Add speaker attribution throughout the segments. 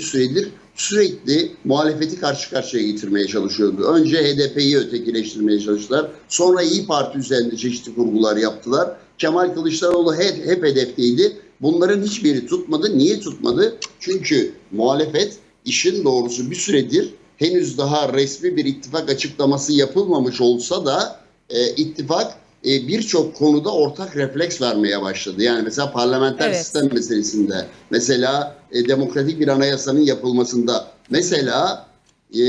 Speaker 1: bir süredir sürekli muhalefeti karşı karşıya getirmeye çalışıyordu. Önce HDP'yi ötekileştirmeye çalıştılar. Sonra İyi Parti üzerinde çeşitli kurgular yaptılar. Kemal Kılıçdaroğlu hep, hep hedefteydi. Bunların hiçbiri tutmadı. Niye tutmadı? Çünkü muhalefet işin doğrusu bir süredir henüz daha resmi bir ittifak açıklaması yapılmamış olsa da e, ittifak e, birçok konuda ortak refleks vermeye başladı. Yani mesela parlamenter
Speaker 2: Evet.
Speaker 1: sistem meselesinde, mesela e, demokratik bir anayasanın yapılmasında, mesela e,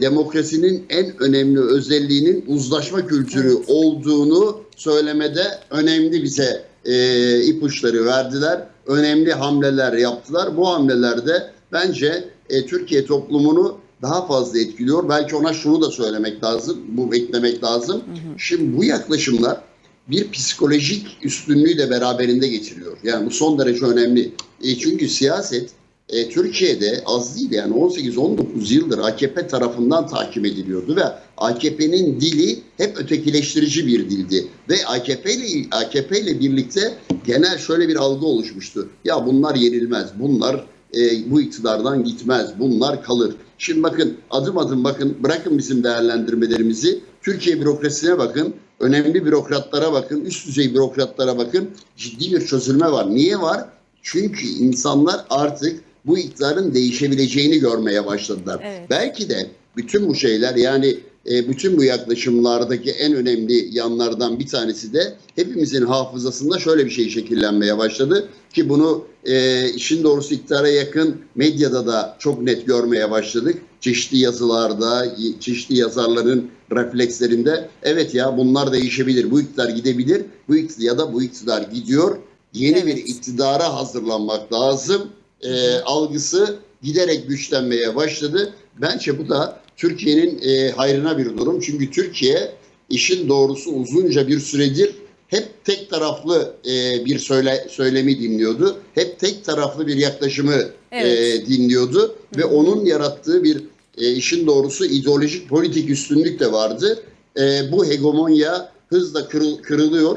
Speaker 1: demokrasinin en önemli özelliğinin uzlaşma kültürü olduğunu söylemede önemli bize e, ipuçları verdiler. Önemli hamleler yaptılar. Bu hamlelerde bence e, Türkiye toplumunu daha fazla etkiliyor. Belki ona şunu da söylemek lazım, bu eklemek lazım. Şimdi bu yaklaşımlar bir psikolojik üstünlüğü de beraberinde getiriyor. Yani bu son derece önemli. E, çünkü siyaset e, Türkiye'de az değil yani 18-19 yıldır AKP tarafından takip ediliyordu ve AKP'nin dili hep ötekileştirici bir dildi ve AKP ile AKP ile birlikte genel şöyle bir algı oluşmuştu. Ya bunlar yenilmez, bunlar e, bu iktidardan gitmez, bunlar kalır. Şimdi bakın adım adım bakın bırakın bizim değerlendirmelerimizi. Türkiye bürokrasisine bakın, önemli bürokratlara bakın, üst düzey bürokratlara bakın. Ciddi bir çözülme var. Niye var? Çünkü insanlar artık bu iktidarın değişebileceğini görmeye başladılar.
Speaker 2: Evet.
Speaker 1: Belki de bütün bu şeyler yani e, bütün bu yaklaşımlardaki en önemli yanlardan bir tanesi de hepimizin hafızasında şöyle bir şey şekillenmeye başladı ki bunu e, işin doğrusu iktidara yakın medyada da çok net görmeye başladık. Çeşitli yazılarda, çeşitli yazarların reflekslerinde evet ya bunlar değişebilir, bu iktidar gidebilir, bu iktidar ya da bu iktidar gidiyor. Yeni
Speaker 2: Evet.
Speaker 1: bir iktidara hazırlanmak lazım e, algısı giderek güçlenmeye başladı. Bence bu da Türkiye'nin e, hayrına bir durum. Çünkü Türkiye işin doğrusu uzunca bir süredir hep tek taraflı e, bir söyle, söylemi dinliyordu. Hep tek taraflı bir yaklaşımı
Speaker 2: Evet.
Speaker 1: e, dinliyordu ve onun yarattığı bir e, işin doğrusu ideolojik politik üstünlük de vardı. E, bu hegemonya hızla kırıl- kırılıyor.